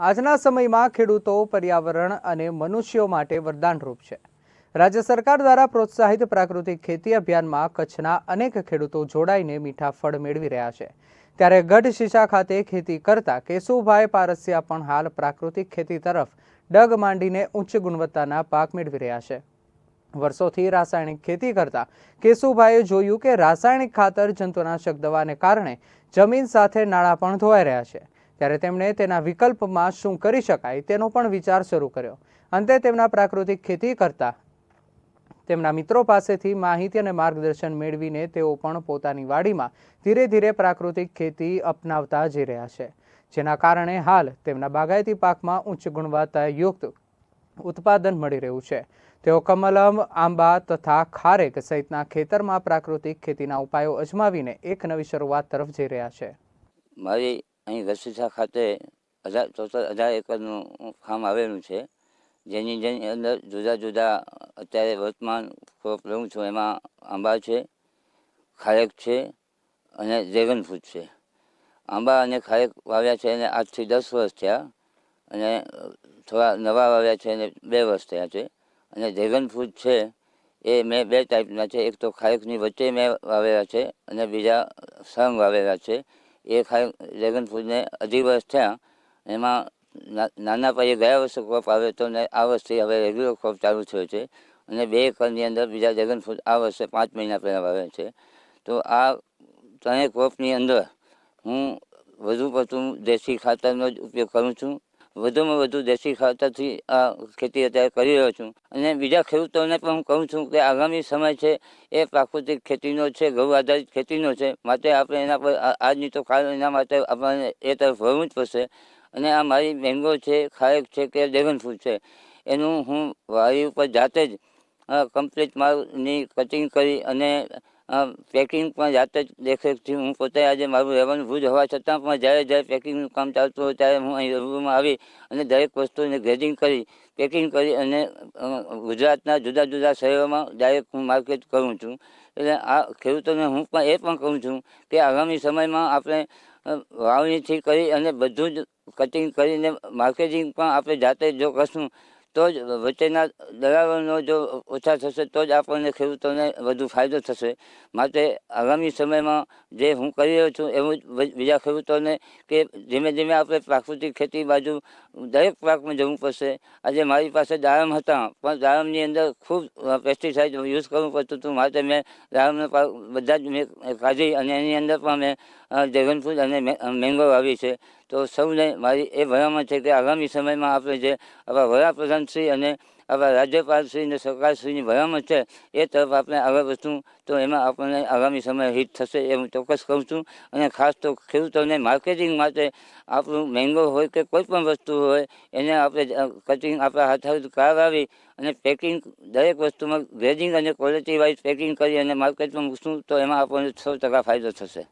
આજના સમયમાં ખેડૂતો, પર્યાવરણ અને મનુષ્યો માટે વરદાનરૂપ છે. રાજ્ય સરકાર દ્વારા પ્રોત્સાહિત પ્રાકૃતિક ખેતી અભિયાનમાં કચ્છના અનેક ખેડૂતો જોડાઈને મીઠા ફળ મેળવી રહ્યા છે. ત્યારે ગઢ શીશા ખાતે ખેતી કરતા કેશુભાઈ પારસિયા પણ હાલ પ્રાકૃતિક ખેતી તરફ ડગ માંડીને ઉચ્ચ ગુણવત્તાના પાક મેળવી રહ્યા છે. વર્ષોથી રાસાયણિક ખેતી કરતા કેશુભાઈએ જોયું કે રાસાયણિક ખાતર જંતુનાશક દવાને કારણે જમીન સાથે નાણાં પણ ધોવાઈ રહ્યા છે. ત્યારે તેમણે તેના વિકલ્પમાં શું કરી શકાય તેનો પણ વિચાર શરૂ કર્યો. અંતે તેમના પ્રાકૃતિક ખેતી કરતા તેમના મિત્રો પાસેથી માહિતી અને માર્ગદર્શન મેળવીને તેઓ પણ પોતાની વાડીમાં ધીરે ધીરે પ્રાકૃતિક ખેતી અપનાવતા જઈ રહ્યા છે. જેના કારણે હાલ તેમના બાગાયતી પાકમાં ઉચ્ચ ગુણવત્તાયુક્ત ઉત્પાદન મળી રહ્યું છે. તેઓ કમલમ, આંબા તથા ખારેક સહિતના ખેતરમાં પ્રાકૃતિક ખેતીના ઉપાયો અજમાવીને એક નવી શરૂઆત તરફ જઈ રહ્યા છે. મારી અહીં ગસીસા ખાતે હજાર ટોટલ હજાર એકરનું ફાર્મ આવેલું છે. જેની જેની અંદર જુદા જુદા અત્યારે વર્તમાન ક્રોપ લઉં છું. એમાં આંબા છે, ખારેક છે અને ડ્રેગન ફ્રૂટ છે. આંબા અને ખારેક વાવ્યા છે એને આજથી દસ વર્ષ થયા અને થોડા નવા વાવ્યા છે એને બે વર્ષ થયા છે. અને ડ્રેગન ફ્રૂટ છે એ મેં બે ટાઈપના છે. એક તો ખારેકની વચ્ચે મેં વાવેલા છે અને બીજા સંગ વાવેલા છે. એ ખાઈ ડ્રેગન ફ્રૂટને અઢી વર્ષ થયા. એમાં નાના પાયે ગયા વર્ષે ક્રોપ આવે તો ને આ વર્ષથી હવે રેગ્યુલર ક્રોપ ચાલુ થયો છે. અને બે એકરની અંદર બીજા ડ્રેગન ફ્રૂટ આ વર્ષે પાંચ મહિના પહેલાં આવે છે. તો આ ત્રણેય ક્રોપની અંદર હું વધુ પડતું દેશી ખાતરનો જ ઉપયોગ કરું છું. વધુમાં વધુ દેશી ખાતરથી આ ખેતી અત્યારે કરી રહ્યો છું. અને બીજા ખેડૂતોને પણ હું કહું છું કે આગામી સમય છે એ પ્રાકૃતિક ખેતીનો છે, ગૌ આધારિત ખેતીનો છે. માટે આપણે એના પર આજની તો કાલ એના માટે આપણને એ તરફ વળવું જ પડશે. અને આ મારી મેંગો છે, ખારેક છે કે ડ્રેગન ફ્રૂટ છે, એનું હું વાડી ઉપર જાતે જ કમ્પ્લીટ માલની કટિંગ કરી અને પેકિંગ પણ જાતે જ દેખરેખથી હું પોતે આજે મારું રહેવાનું ભૂજ હોવા છતાં પણ જ્યારે જ્યારે પેકિંગનું કામ ચાલતું હોય ત્યારે હું અહીં રૂબરૂમાં આવી અને દરેક વસ્તુને ગ્રેડિંગ કરી પેકિંગ કરી અને ગુજરાતના જુદા જુદા શહેરોમાં ડાયરેક્ટ હું માર્કેટ કરું છું. એટલે આ ખેડૂતોને હું પણ એ પણ કહું છું કે આગામી સમયમાં આપણે વાવણીથી કરી અને બધું જ કટિંગ કરીને માર્કેટિંગ પણ આપણે જાતે જો કરશું તો જ વચ્ચેના દલાલોનો જો ઓછા થશે, તો જ આપણને ખેડૂતોને વધુ ફાયદો થશે. માટે આગામી સમયમાં જે હું કરી રહ્યો છું એવું જ બીજા ખેડૂતોને કે ધીમે ધીમે આપણે પ્રાકૃતિક ખેતી બાજુ દરેક પાકમાં જવું પડશે. આજે મારી પાસે દાડમ હતા, પણ દાડમની અંદર ખૂબ પેસ્ટિસાઇડ યુઝ કરવું પડતું હતું. માટે મેં દાડમના પાક બધા જ મેં કાઢી અને એની અંદર પણ મેં ડ્રેગન ફ્રૂટ અને મેંગો વાવી છે. તો સૌને મારી એ ભલામણ છે કે આગામી સમયમાં આપણે જે આપણા વડાપ્રધાનશ્રી અને આપણા રાજ્યપાલશ્રી અને સરકારશ્રીની ભલામણ છે, એ તરફ આપણે આગળ વધશું. તો એમાં આપણને આગામી સમયે હિટ થશે એ હું ચોક્કસ કહું છું. અને ખાસ તો ખેડૂતોને માર્કેટિંગ માટે આપણું મેંગો હોય કે કોઈ પણ વસ્તુ હોય, એને આપણે કટિંગ આપણા હાથ કરાવી અને પેકિંગ દરેક વસ્તુમાં ગ્રેડિંગ અને ક્વોલિટી વાઇઝ પેકિંગ કરી અને માર્કેટમાં મૂકશું, તો એમાં આપણને સો ટકા ફાયદો થશે.